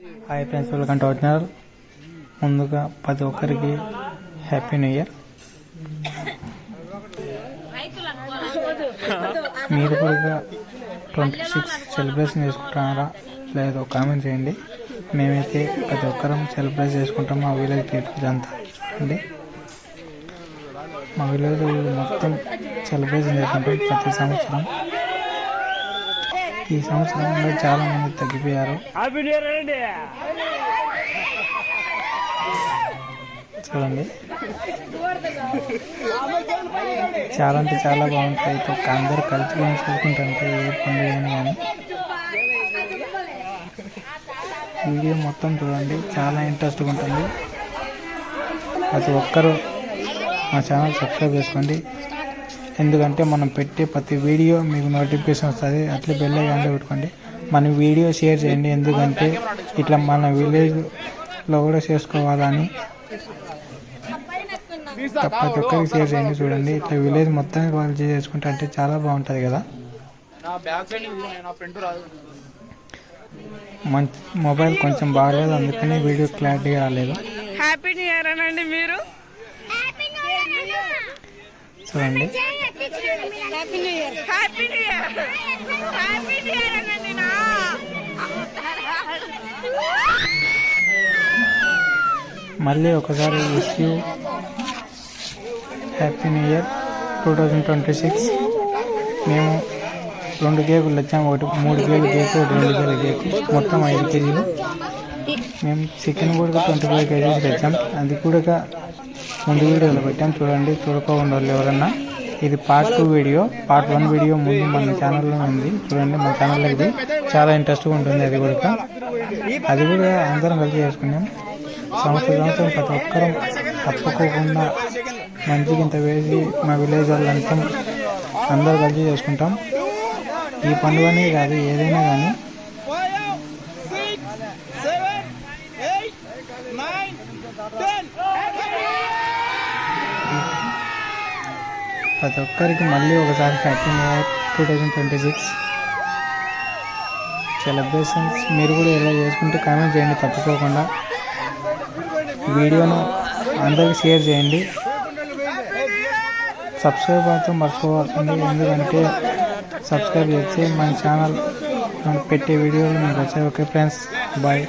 Hi friends welcome to our channel ముందుగా ప్రతి ఒక్కరికి హ్యాపీ న్యూ ఇయర్. మీరు కూడా ట్వంటీ సిక్స్ సెలబ్రేషన్ చేసుకుంటున్నారా? లేదో కామెంట్ చేయండి. మేమైతే ప్రతి ఒక్కరం సెలబ్రేట్ చేసుకుంటాం మా విలేజ్ పీపుల్స్ అంతా. అండి? మా విలేజ్ మొత్తం సెలబ్రేషన్ చేసుకుంటాం ప్రతి సంవత్సరం. ఈ సంవత్సరంలో చాలా మంది తగ్గిపోయారు. చూడండి. చాలా అంటే చాలా బాగుంటాయి. ఒక అందరు కలిసి చేసుకుంటుంటే ఏ పండుగ కానీ. వీడియో మొత్తం చూడండి. చాలా ఇంట్రెస్ట్గా ఉంటుంది. ప్రతి ఒక్కరూ మా ఛానల్ సబ్స్క్రైబ్ చేసుకోండి. ఎందుకంటే మనం పెట్టే ప్రతి వీడియో మీకు నోటిఫికేషన్ వస్తుంది అట్లే బెల్ ఐకాన్లో పెట్టుకోండి. మన వీడియో షేర్ చేయండి ఎందుకంటే ఇట్లా మన విలేజ్లో కూడా చేసుకోవాలని ప్రతి ఒక్కరికి షేర్ చేయండి చూడండి. ఇట్లా విలేజ్ మొత్తానికి వాళ్ళు చేసుకుంటే అంటే చాలా బాగుంటుంది కదా. మంచి మొబైల్ కొంచెం బాగాలేదు అందుకని వీడియో క్లారిటీగా రాలేదు. హ్యాపీ న్యూ ఇయర్ అనండి మీరు చూడండి happy new year happy new year happy new year అనండి నా మళ్ళీ ఒకసారి wish you happy new year two thousand twenty six మేము రెండు కేకులు వచ్చాము ఒకటి మూడు కేజీలు కేకు ఒకటి రెండు కేజీల కేకు. మొత్తం ఐదు కేజీలు. మేము చికెన్ కూడా ట్వంటీ ఫైవ్ కేజీస్ తెచ్చాం. అది కూడా ముందు వీడియోలో పెట్టాం చూడండి. చూడకుండా వాళ్ళు ఎవరన్నా. ఇది part two video part one video ముందు మన ఛానల్లో ఉంది. చూడండి మన ఛానల్లో ఇది చాలా ఇంట్రెస్ట్గా ఉంటుంది అది కూడా. అది కూడా అందరం కలిసి చేసుకున్నాం. సంవత్సరం సంవత్సరం ప్రతి ఒక్కరం తప్పుకోకుండా మంచిగా ఇంత వేసి మా విలేజ్ వాళ్ళంతా అందరూ కలిసి చేసుకుంటాం. ఈ పండుగనే కాదు ఏదైనా కానీ. ప్రతి ఒక్కరికి మళ్ళీ ఒకసారి happy new year two thousand twenty six celebrations మీరు కూడా ఎలా చేసుకుంటే కామెంట్ చేయండి తప్పుకోకుండా. వీడియోను అందరికి షేర్ చేయండి. సబ్స్క్రైబ్ మాత్రం మర్చిపోవద్దండి ఎందుకంటే సబ్స్క్రైబ్ చేస్తే మన ఛానల్ పెట్టే వీడియోలు మీకు వచ్చాయి. Okay friends bye